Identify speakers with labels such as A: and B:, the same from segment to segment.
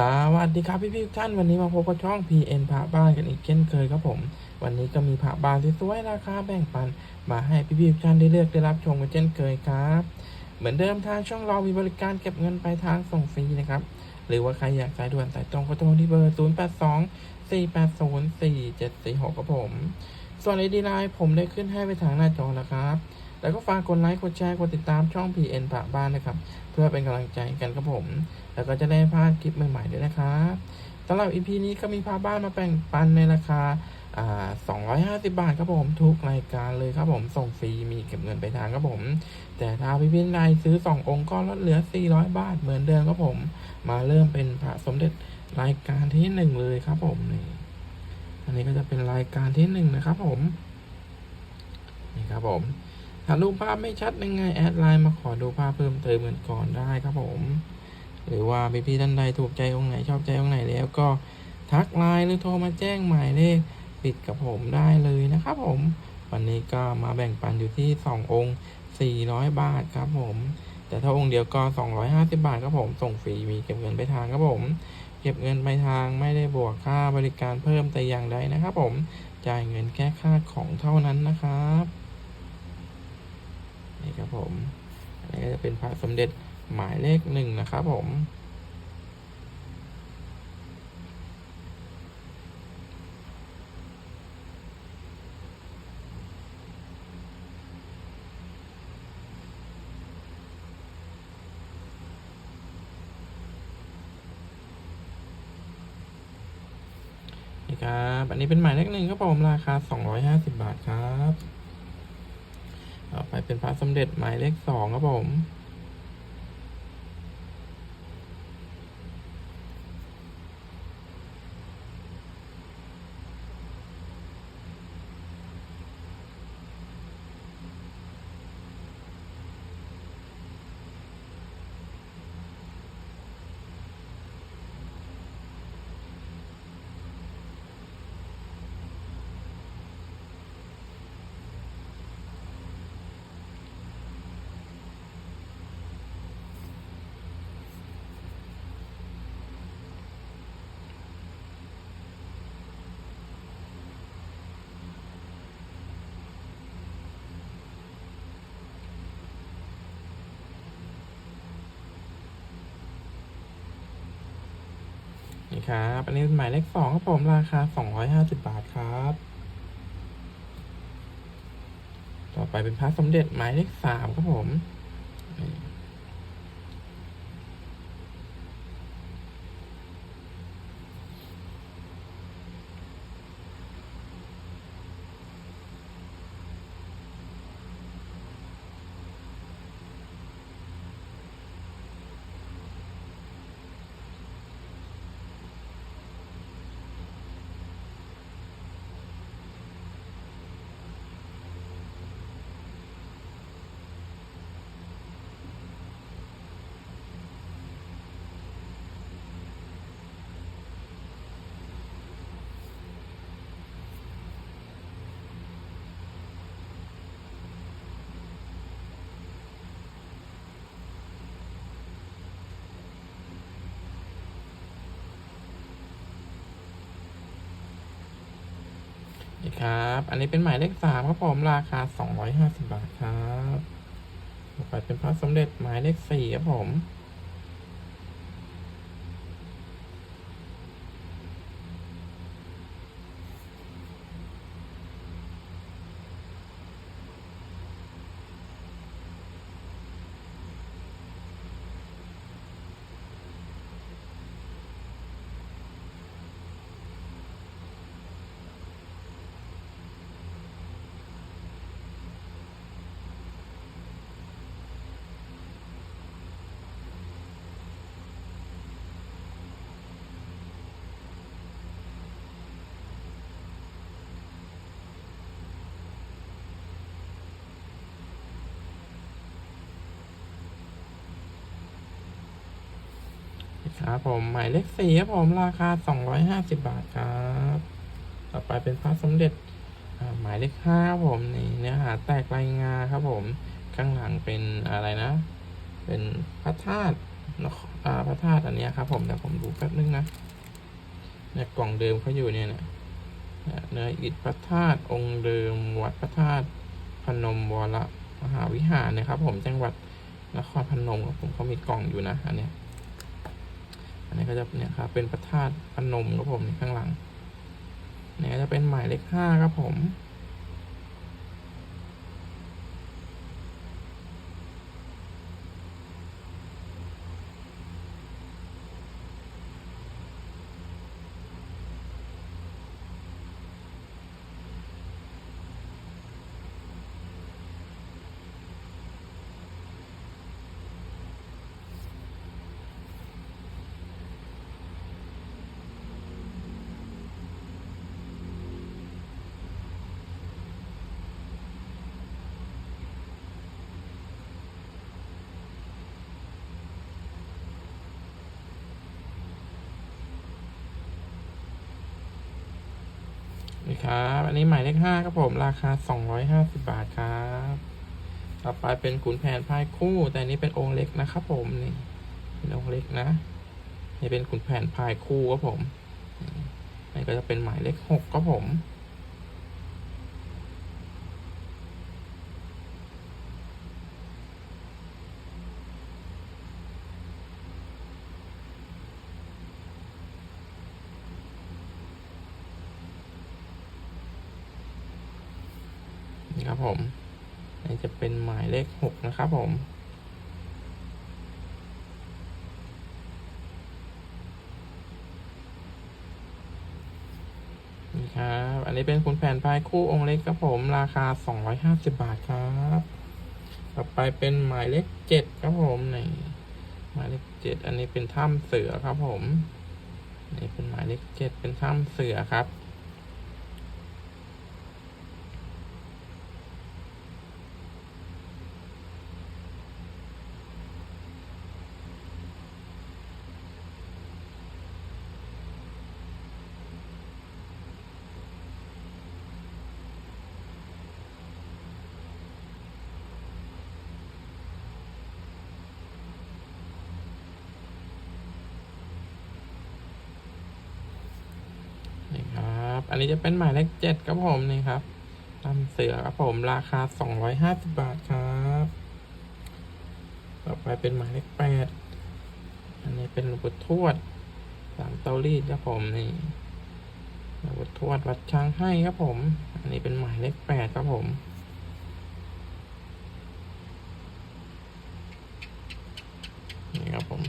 A: สวัสดีครับพี่พี่ทุกท่านวันนี้มาพบกับช่อง PN พระบ้านกันอีกเช่นเคยครับผม วันนี้ก็มีพระบ้านที่สวยๆราคาแบ่งปัน มาให้พี่พี่ทุกท่านได้เลือกได้รับชมกันเช่นเคยครับ เหมือนเดิมทางช่องเรามีบริการเก็บเงินปลายทางส่งฟรีนะครับ หรือว่าใครอยากสายด่วนสายตรงก็โทรที่เบอร์ 0 8 2 4 8 0 4 7 4 6ครับผม ส่วนไอดีไลน์ผมได้ขึ้นให้ไปทางหน้าจอแล้วครับ แล้วก็ฝากกดไลค์กดแชร์กดติดตามช่อง PN พระบ้านนะครับเพื่อเป็นกำลังใจกันครับผม แล้วก็จะได้พลาดคลิปใหม่ๆด้วยนะครับสำหรับ EP นี้ก็มีพาบ้านมาแบ่งปันในราคาอ่า250 บาทครับผมทุกรายการเลยครับผมส่งฟรีมีเก็บเงินไปทางครับผม แต่ถ้าพี่พี่ใดซื้อ 2 องค์ก็ลดเหลือ 400 บาทเหมือนเดิมครับผม มาเริ่มเป็นพระสมเด็จรายการที่ 1 เลยครับผมนี่อันนี้ก็จะเป็นรายการที่ 1 นะครับผม นี่ครับผม ถ้าดูภาพไม่ชัดยังไง แอดไลน์มาขอดูภาพเพิ่มเติมกันก่อนได้ครับผม หรือว่าพี่ๆท่านใดถูกใจองค์ไหนชอบใจองค์ไหนแล้วก็ทักไลน์หรือโทรมาแจ้งหมายเลขปิดกับผมได้เลยนะครับผม วันนี้ก็มาแบ่งปันอยู่ที่ 2 องค์ 400 บาทครับผม แต่ถ้าองค์เดียวก็ 250 บาทครับผมส่งฟรีมีเก็บเงินไปทางครับผม เก็บเงินไปทางไม่ได้บวกค่าบริการเพิ่มแต่อย่างใดนะครับผมจ่ายเงินแค่ค่าของเท่านั้นนะครับนี่ครับผมอันนี้ก็จะเป็นพระสมเด็จ หมายเลขหนึ่งนะครับผม นี่ครับ อันนี้เป็นหมายเลขหนึ่งครับผม ราคา 250 บาทครับ ต่อไปเป็นพระสมเด็จหมายเลขสองครับผม นี่ครับ อันนี้เป็นหมายเลขสองครับผมราคา250บาทครับ ต่อไปเป็นพระสมเด็จหมายเลขสามครับผมนี่ี่ครับ อันนี้เป็นหมายเลขสามครับผมราคา250บาทครับต่อไปเป็นพระสมเด็จหมายเลขสี่ครับผม ครับผมหมายเลขสี่ครับผมราคา250บาทครับ ต่อไปเป็นพระสมเด็จหมายเลขห้าครับผมนี่เนื้อหาแตกลายงาครับผมข้างหลังเป็นอะไรนะ เป็นพระธาตุพระธาตุอันนี้ครับ ผมเดี๋ยวผมดูแป๊บนึงนะเนี่ยกล่องเดิมเขาอยู่เนี่ยนะเนื้ออิฐพระธาตุองค์เดิมวัดพระธาตุพนมวรมหาวิหารนะครับ ผมจังหวัดนครพนมครับผมเขามีกล่องอยู่นะอันเนี้ย นนี้ก็จะเนี่ยครับเป็นพระธาตุพนมครับผมข้างหลังเนี่ยจะเป็นหมายเลขห้าครับผมีครับ อันนี้หมายเลขห้าครับผม ราคาสองร้อยห้าสิบาทครับ ต่อไปเป็นขุนแผนพายคู่ แต่นนี้เป็นองค์เล็กนะครับผมนี่เป็นองค์เล็กนะ นี่เป็นขุนแผนพายคู่ครับผมนี่ก็จะเป็นหมายเลขหกครับผม นี่ครับผม อันนี้จะเป็นหมายเลขหก นะครับผม นี่ครับ อันนี้เป็นคุณแผนพายคู่องค์เล็กครับผม ราคาสองร้อยห้าสิบบาทครับ ต่อไปเป็นหมายเลขเจ็ดครับผมนี่หมายเลขเจ็ดอันนี้เป็นถ้ำเสือครับผม นี่เป็นหมายเลขเจ็ดเป็นถ้ำเสือครับ นี่ครับ อั นนี้จะเป็นหมายเลขเจ็ดครับผมนี่ครับตามเสือครับผมราคาสองร้อยห้าสิบบาทครับต่อไปเป็นหมายเลขแปดอันนี้เป็นหลวงปู่ทวดสามเตารีดครับผมนี่หลวงปู่ทวดวัดช้างให้ครับผม อันนี้เป็นหมายเลขแปดครับผม นี่ครับผม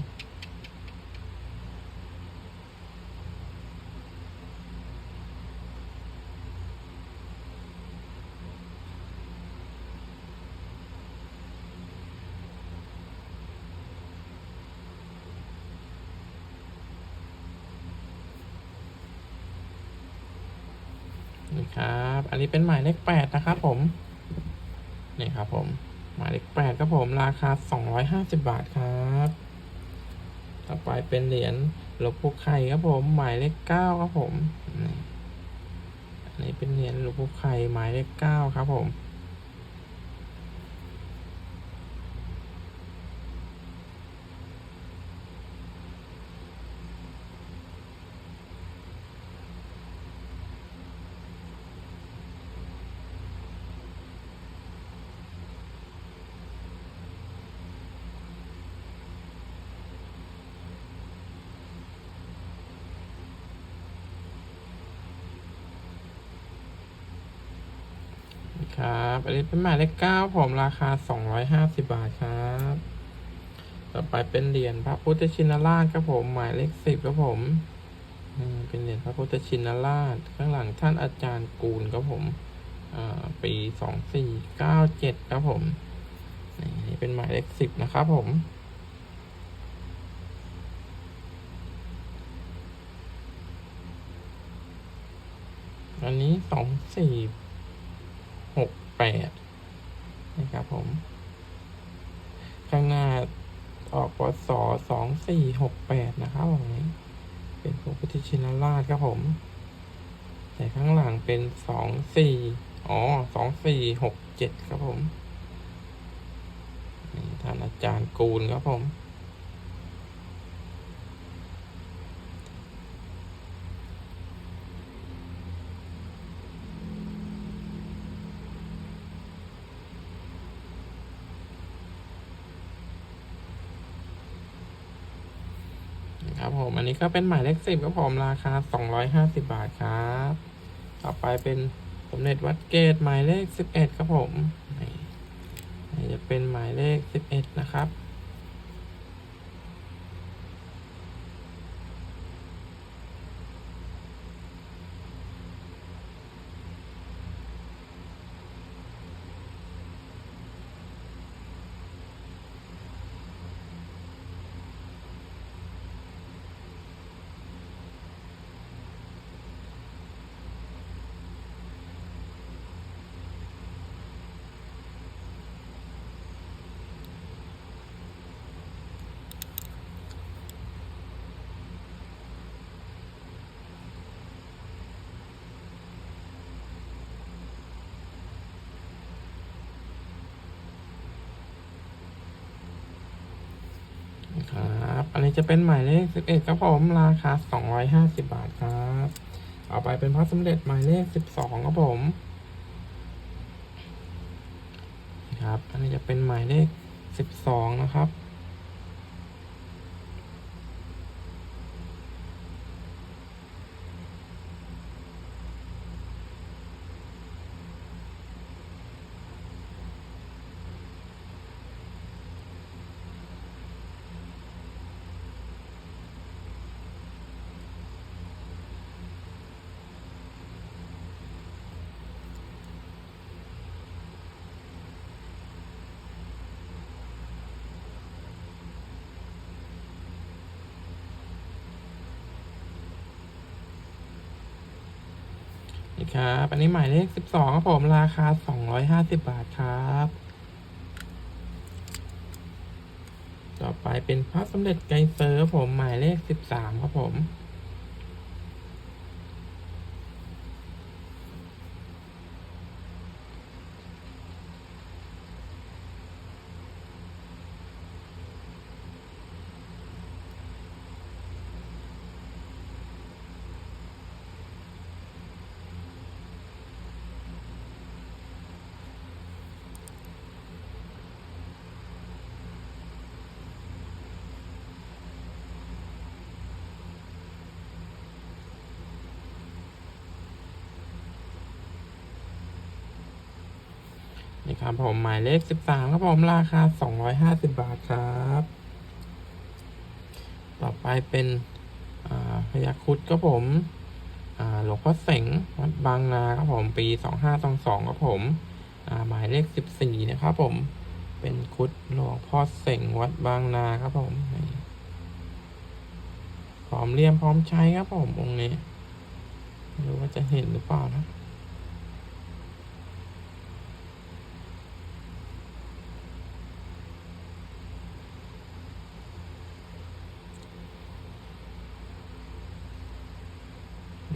A: นี่ ครับ อันนี้เป็นหมายเลขแปดนะครับผม นี่ครับผม หมายเลขแปดครับผม ราคาสองร้อยห้าสิบบาทครับ ต่อไปเป็นเหรียญหลวงปู่ไข่ครับผม หมายเลขเก้าครับผมนี่อันนี้เป็นเหรียญหลวงปู่ไข่หมายเลขเก้าครับผม ครับอันนี้เป็นหมายเลขเก้าผมราคาสองร้อยห้าสิบาทครับ ต่อไปเป็นเหรียญพระพุทธชินราชครับผมหมายเลขสิบครับผมเป็นเหรียญพระพุทธชินราช ข้างหลังท่านอาจารย์กูลครับผมปีสองสี่เก้าเจ็ดครับผมนี่เป็นหมายเลขสิบนะครับผมอันนี้สองสี่ หกแปดนะครับผม ข้างหน้าออกปศสองสี่หกแปดนะครับผมนี้เป็นพระพุทธชินราชครับผม แต่ข้างหลังเป็นสองสี่อ๋อสองสี่หกเจ็ดครับผม นี่ท่านอาจารย์กูลครับผม ครับผม อั นี้ก็เป็นหมายเลขสิบครับผมราคาสองร้อยห้าสิบาทครับ ต่อไปเป็นสมเด็จวัดเกตหมายเลขสิบเอ็ดครับผมนี่จะเป็นหมายเลขสิบเอ็ดนะครับ ครับ อันนี้จะเป็นหมายเลขสิบเอ็ดครับผมราคาสองร้อยห้าสิบาทครับ เอาไปเป็นพระสมเด็จหมายเลขสิบสองครับผมครับ อันนี้จะเป็นหมายเลขสิบสองนะครับ นี่ครับอันนี้หมายเลขสิบสองครับผมราคาสองร้อยห้าสิบบาทครับ ต่อไปเป็นพระสมเด็จไกรเซอร์ผมหมายเลขสิบสามครับผม นี่ครับผมหมายเลขสิบสามครับผมราคาสองร้อยห้าสิบบาทครับ ต่อไปเป็นพญาครุดครับผมหลวงพ่อเสงวัดบางนาครับผมปีสองห้าสองสองครับผมหมายเลขสิบสี่นะครับผมเป็นครุดหลวงพ่อเสงวัดบางนาครับผมพร้อมเลี่ยมพร้อมใช้ครับผมองค์นี้ไม่รู้ว่าจะเห็นหรือเปล่านะ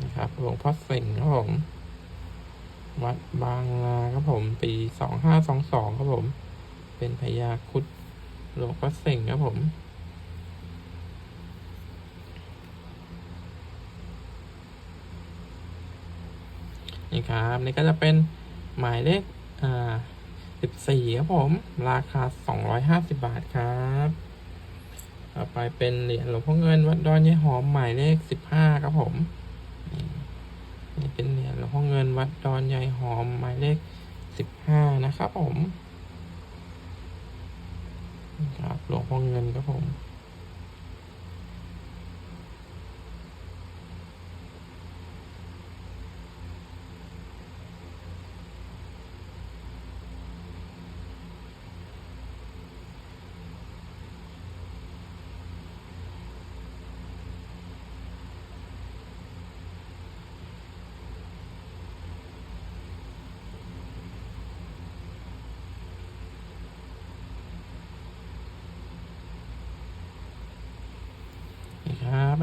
A: นะครับ หลวงพ่อเสงครับผม วัดบางนาครับผม ปีสองห้าสองสองครับผม เป็นพญาคุดหลวงพ่อเสงครับผม นี่ครับนี่ก็จะเป็นหมายเลขอ่าสิบสี่ครับผม ราคาสองร้อยห้าสิบบาทครับต่อไปเป็นเหรียญหลวงพ่อเงินวัดดอนยายหอมหมายเลขสิบห้าครับผม นี่เป็นเหรียญหลวงพ่อเงินวัดดอนใหญ่หอมหมายเลขสิบห้านะครับผมครับหลวงพ่อเงินครับผม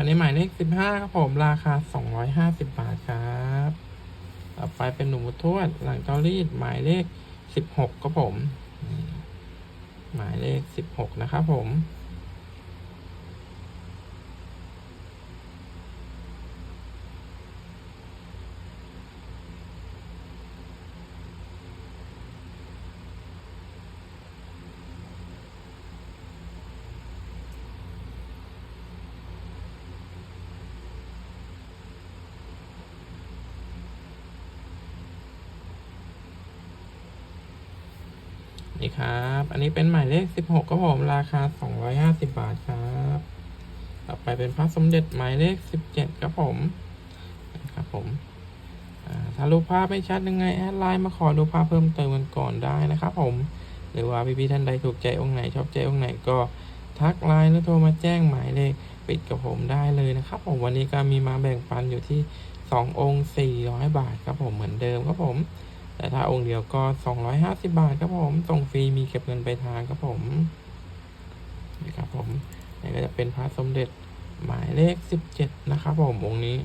A: อันนี้หมายเลขสิบห้าครับผมราคาสองร้อยห้าสิบบาทครับต่อไปเป็นหนุ่มทวดหลังเกาลีดหมายเลขสิบหกครับผม หมายเลขสิบหกนะครับผม นี่ ครับ อันนี้เป็นหมายเลขสิบหกครับผมราคาสองร้อยห้าสิบบาทครับ ต่อไปเป็นพระสมเด็จหมายเลขสิบเจ็ดครับผมนะครับผมถ้ารูปภาพไม่ชัดยังไงแอดไลน์มาขอดูภาพเพิ่มเติมกันก่อนได้นะครับผม หรือว่าพี่ๆท่านใดถูกใจองค์ไหนชอบใจองค์ไหนก็ทักไลน์หรือโทรมาแจ้งหมายเลขปิดกับผมได้เลยนะครับผมวันนี้ก็มีมาแบ่งปันอยู่ที่สององค์สี่ร้อยบาทครับผมเหมือนเดิมครับผม แต่ถ้าองค์เดียวก็สองร้อยห้าสิบาทครับผมส่งฟรีมีเก็บเงินไปลายทางครับผมนี่ครับผมนี่ก็จะเป็นพระสมเด็จหมายเลขสิบเจ็ดนะครับผมองค์นี้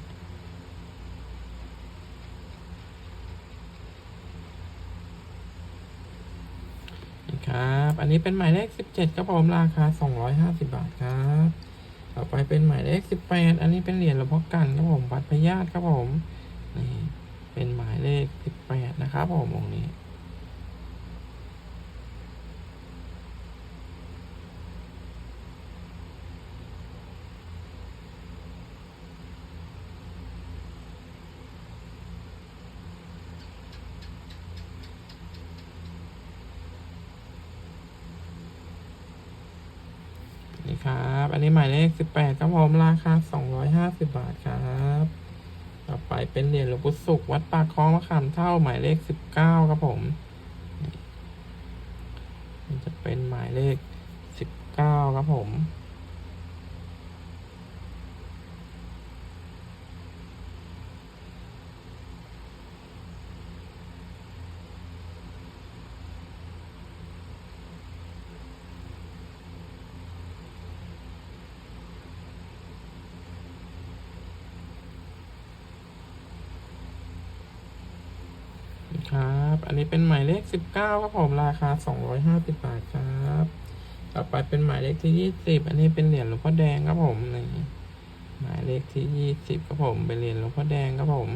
A: นี่ครับ อันนี้เป็นหมายเลขสิบเจ็ดครับผมราคาสองร้อยห้าสิบาทครับ ต่อไปเป็นหมายเลขสิบแปดอันนี้เป็นเหรียญหลวงพ่อกันครับผมวัดพญาตครับผม เลขสิบแปดนะครับผมองนี้ นี่ครับ อันนี้หมายเลขสิบแปดครับผมราคาสองร้อยห้าสิบบาทครับ ต่อไปเป็นเหรียญหลวงปู่ศุกร์วัดปากคลองมะขามเท่าหมายเลขสิบเก้าครับผมจะเป็นหมายเลขสิบเก้าครับผม ครับ อันนี้เป็นหมายเลขสิบเก้าครับผมราคาสองร้อยห้าสิบบาทครับ ต่อไปเป็นหมายเลขที่ยี่สิบอันนี้เป็นเหรียญหลวงพ่อแดงครับผมนี่หมายเลขที่ยี่สิบครับผมเป็นเหรียญหลวงพ่อแดงครับผม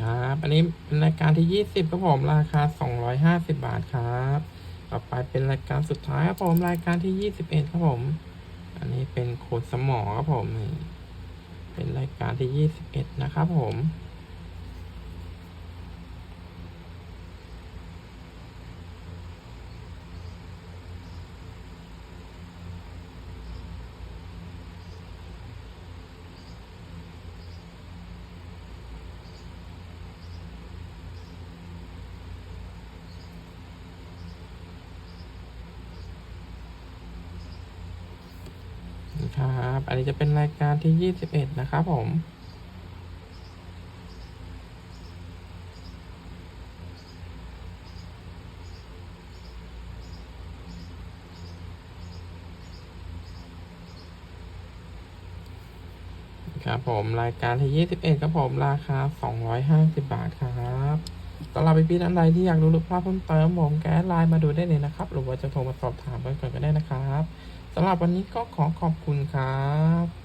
A: ครับ อันนี้เป็นรายการที่ยี่สิบครับผมราคาสองร้อยห้าสิบบาทครับ ต่อไปเป็นรายการสุดท้ายครับผมรายการที่ยี่สิบเอ็ดครับผม อันนี้เป็นโคดสมอครับผม เป็นรายการที่ยี่สิบเอ็ดนะครับผม ครับ อันนี้จะเป็นรายการที่ยี่สิบเอ็ดนะครับผม ครับผม รายการที่ยี่สิบเอ็ดครับผม ราคาสองร้อยห้าสิบบาทครับสำหรับพี่ๆท่านใดที่อยากดูรูปภาพเพิ่มเติมผมแก๊สไลน์มาดูได้เลยนะครับ หรือว่าจะโทรมาสอบถามกันก่อนก็ได้นะครับ สำหรับวันนี้ก็ขอขอบคุณครับ